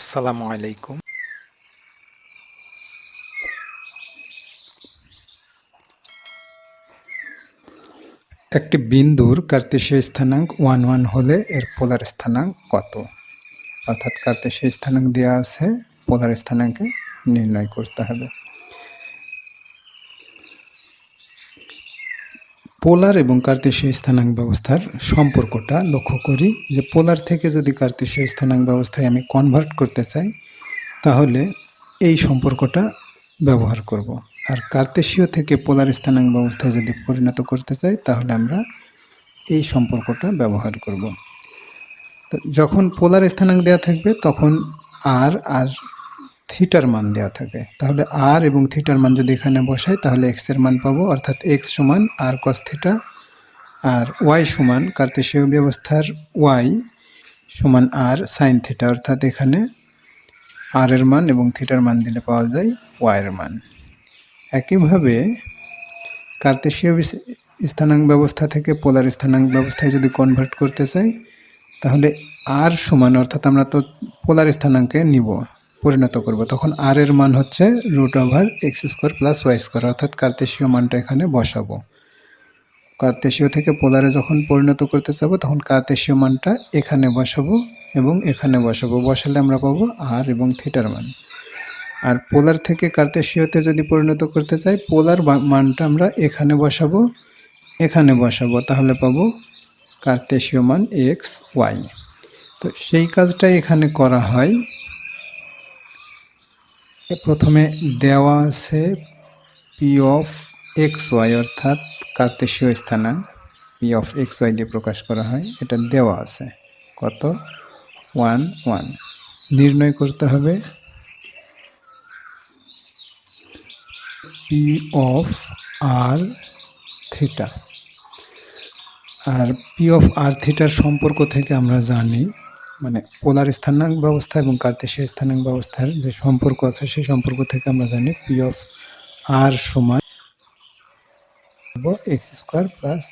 আসসালামু আলাইকুম। একটি বিন্দুর কার্তেশীয় স্থানাঙ্ক ওয়ান ওয়ান হলে এর পোলার স্থানাঙ্ক কত? অর্থাৎ কার্তেশীয় স্থানাঙ্ক দেওয়া আছে, পোলার স্থানাঙ্কে নির্ণয় করতে হবে। পোলার এবং কার্তেশীয় স্থানাঙ্ক ব্যবস্থার সম্পর্কটা লক্ষ্য করি যে পোলার থেকে যদি কার্তেশীয় স্থানাঙ্ক ব্যবস্থায় আমি কনভার্ট করতে চাই, তাহলে এই সম্পর্কটা ব্যবহার করব। আর কার্তেশীয় থেকে পোলার স্থানাঙ্ক ব্যবস্থায় যদি পরিণত করতে চাই, তাহলে আমরা এই সম্পর্কটা ব্যবহার করব। যখন পোলার স্থানাঙ্ক দেওয়া থাকবে, তখন আর আর থিটার মান দেওয়া থাকে। তাহলে আর এবং থিটার মান যদি এখানে বসাই, তাহলে এক্সের মান পাবো, অর্থাৎ এক্স সমান আর কস থিটা আর ওয়াই সমান কার্তেশীয় ব্যবস্থার ওয়াই সমান আর সাইন থিটা অর্থাৎ এখানে আর এর মান এবং থিটার মান দিলে পাওয়া যায় ওয়াই এর মান। একইভাবে কার্তেশীয় স্থানাঙ্ক ব্যবস্থা থেকে পোলার স্থানাঙ্ক ব্যবস্থায় যদি কনভার্ট করতে চাই, তাহলে আর সমান, অর্থাৎ আমরা তো পোলার স্থানাঙ্কে নিব। পরিণত করব। তখন আর এর মান হচ্ছে root over X square plus Y square অর্থাৎ কার্তেশীয় মানটা এখানে বসাবো। কার্তেশীয় থেকে পোলারে যখন পরিণত করতে চাবো তখন কার্তেশীয় মানটা এখানে বসাবো এবং এখানে বসাবো। বসালে আমরা পাবো আর এবং থিটার মান। আর পোলার থেকে কার্তেশীয়তে যদি পরিণত করতে চাই পোলার মানটা আমরা এখানে বসাবো এখানে বসাবো। তাহলে পাবো কার্তেশীয় মান এক্স ওয়াই তো সেই কাজটাই এখানে করা হয়। প্রথমে দেওয়া আছে পি অফ এক্স ওয়াই অর্থাৎ কার্তেশীয় স্থানাঙ্ক পি অফ এক্স ওয়াই দিয়ে প্রকাশ করা হয়, এটা দেওয়া আছে। কত? ওয়ান ওয়ান নির্ণয় করতে হবে। P of R theta R P of R থিটার সম্পর্ক থেকে আমরা জানি মানে পোলার স্থানাঙ্ক ব্যবস্থা এবং কার্তেশীয় স্থানাঙ্ক ব্যবস্থার যে সম্পর্ক আছে, সেই সম্পর্ক থেকে আমরা জানি পি অফ আর সমান X square plus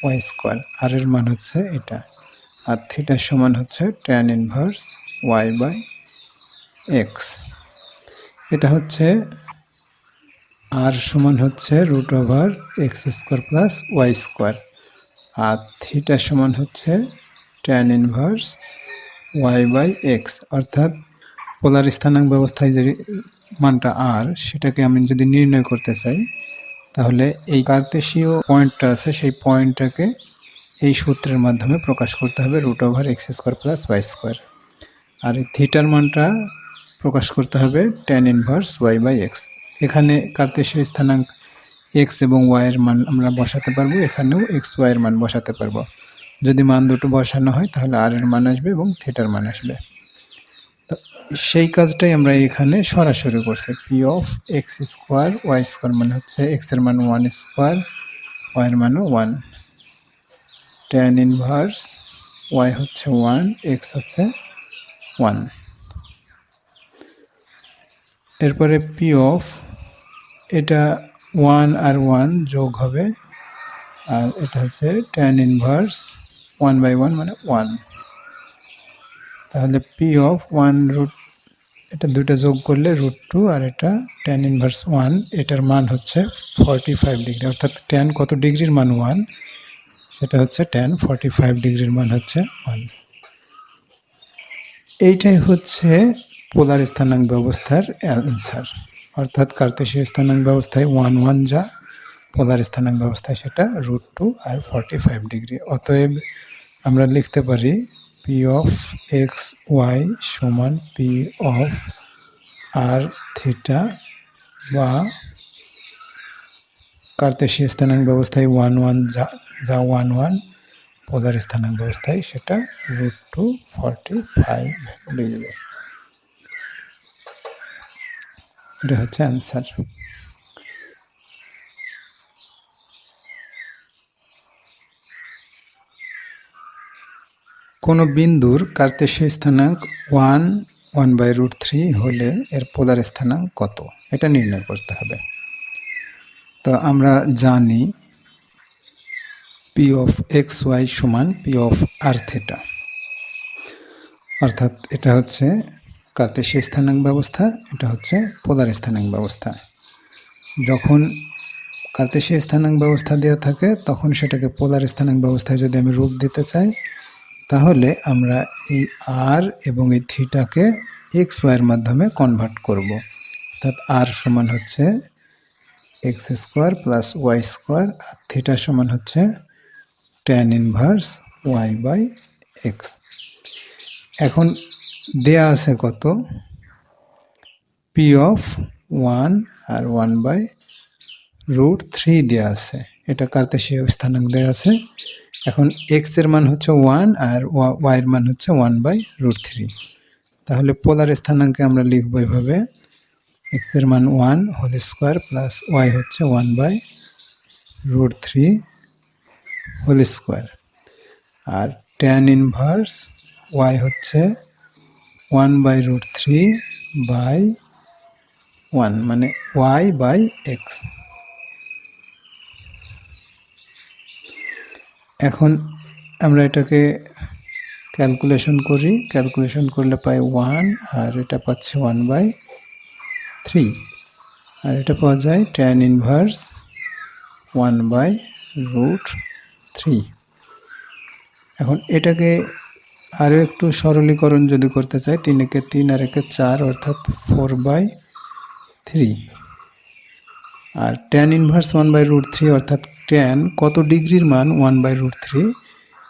Y square R এর মান হচ্ছে এটা। আর থিটার সমান হচ্ছে tan inverse Y by X এটা হচ্ছে আর সমান হচ্ছে root over X square plus Y square আর থিটা সমান হচ্ছে tan inverse Y by X অর্থাৎ পোলার স্থানাঙ্ক ব্যবস্থায় যে মানটা আর সেটাকে আমি যদি নির্ণয় করতে চাই, তাহলে এই কার্তেশীয় পয়েন্টটা আছে, সেই পয়েন্টটাকে এই সূত্রের মাধ্যমে প্রকাশ করতে হবে root over X square plus Y square আর এই থিটার মানটা প্রকাশ করতে হবে tan inverse Y by X এখানে কার্তেশীয় স্থানাঙ্ক এক্স এবং ওয়াই এর মান আমরা বসাতে পারব, এখানেও এক্স ওয়াই এর মান বসাতে পারব। যদি মান দুটো বসানো হয়, তাহলে আর এর মান আসবে এবং থিটার মান আসবে। তো সেই কাজটাই আমরা এখানে সরাসরি করছি। P of X square Y square মানে হচ্ছে এক্সের মান ওয়ান স্কোয়ার ওয়াই এর মানও ওয়ান ট্যান ইনভার্স ওয়াই হচ্ছে ওয়ান এক্স হচ্ছে ওয়ান এরপরে পি অফ এটা ওয়ান আর ওয়ান যোগ হবে, আর এটা হচ্ছে tan inverse one by one মানে ওয়ান তাহলে পি অফ ওয়ান রুট এটা দুটো যোগ করলে রুট টু আর এটা ট্যান ইনভার্স ওয়ান এটার মান হচ্ছে ফর্টি ফাইভ ডিগ্রি অর্থাৎ ট্যান কত ডিগ্রির মান ওয়ান সেটা হচ্ছে ট্যান ফর্টি ফাইভ ডিগ্রির মান হচ্ছে ওয়ান এইটাই হচ্ছে পোলার স্থানাঙ্ক ব্যবস্থার অ্যান্সার অর্থাৎ কার্তেশীয় স্থানাঙ্ক ব্যবস্থায় ওয়ান ওয়ান যা পোলার স্থানাঙ্ক ব্যবস্থায় সেটা রুট টু আর ফর্টি ফাইভ ডিগ্রি অতএব আমরা লিখতে পারি পি অফ এক্স ওয়াই সমান পি অফ আর থিটা বা কার্তেশীয় স্থানাঙ্ক ব্যবস্থায় ওয়ান ওয়ান যা যা ওয়ান ওয়ান পোলার স্থানাঙ্ক ব্যবস্থায় সেটা root two forty five degree এটা হচ্ছে অ্যান্সার কোনো বিন্দুর কার্তেশীয় স্থানাঙ্ক one one by root three হলে এর পোলার স্থানাঙ্ক কত? এটা নির্ণয় করতে হবে। তো আমরা জানি পি অফ এক্স ওয়াই সমান পি অফ আর থিটা। অর্থাৎ এটা হচ্ছে কার্তেশীয় স্থানাঙ্ক ব্যবস্থা, এটা হচ্ছে পোলার স্থানাঙ্ক ব্যবস্থা। যখন কার্তেশীয় স্থানাঙ্ক ব্যবস্থা দেওয়া থাকে, তখন সেটাকে পোলার স্থানাঙ্ক ব্যবস্থায় যদি আমি রূপ দিতে চাই তাহলে আমরা এই আর এবং এই থিটাকে এক্স ওয়াইয়ের মাধ্যমে কনভার্ট করব। অর্থাৎ আর সমান হচ্ছে X square plus Y square আর থিটা সমান হচ্ছে tan inverse Y by X এখন দেয়া আছে কত? পি অফ ওয়ান আর ওয়ান বাই রুট থ্রি দেওয়া আছে। এটা কার্তেশীয় স্থানাঙ্ক দেওয়া আছে। এখন এক্সের মান হচ্ছে ওয়ান আর ওয়াই এর মান হচ্ছে ওয়ান বাই রুট থ্রি তাহলে পোলার স্থানাঙ্কে আমরা লিখব এভাবে। এক্সের মান one whole square plus Y হচ্ছে one by root three whole square R tan inverse Y হচ্ছে one by root three by one মানে ওয়াই বাই এক্স এখন আমরা এটাকে ক্যালকুলেশন করি। ক্যালকুলেশন করলে পাই ওয়ান আর এটা পাচ্ছে ওয়ান বাই থ্রি আর এটা পাওয়া যায় tan inverse one by root three এখন এটাকে আরও একটু সরলীকরণ যদি করতে চাই, তিন একে তিন আর একে চার অর্থাৎ four by three R tan inverse one by root three অর্থাৎ ট্যান কত ডিগ্রির মান ওয়ান বাই রুট থ্রি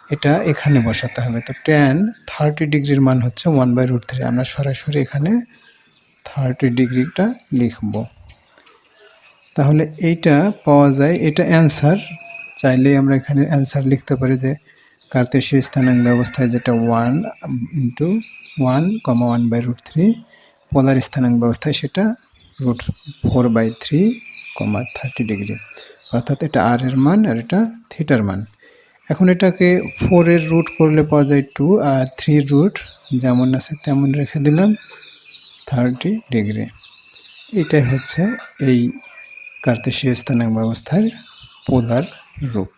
এটা এখানে বসাতে হবে। তো ট্যান থার্টি ডিগ্রির মান হচ্ছে ওয়ান বাই রুট থ্রি আমরা সরাসরি এখানে থার্টি ডিগ্রিটা লিখব। তাহলে এইটা পাওয়া যায়, এটা অ্যান্সার চাইলেই আমরা এখানে অ্যান্সার লিখতে পারি যে কার্তেশীয় স্থানাঙ্ক ব্যবস্থায় যেটা one into one comma one by root three polar স্থানাঙ্ক ব্যবস্থায় সেটা root four by three comma thirty degree অর্থাৎ এটা আর এর মান আর এটা থিটার মান। এখন এটাকে ফোরের রুট করলে পাওয়া যায় টু আর থ্রি রুট যেমন আছে তেমন রেখে দিলাম থার্টি ডিগ্রি এটাই হচ্ছে এই কার্তেশীয় স্থানাঙ্ক ব্যবস্থার পোলার রূপ।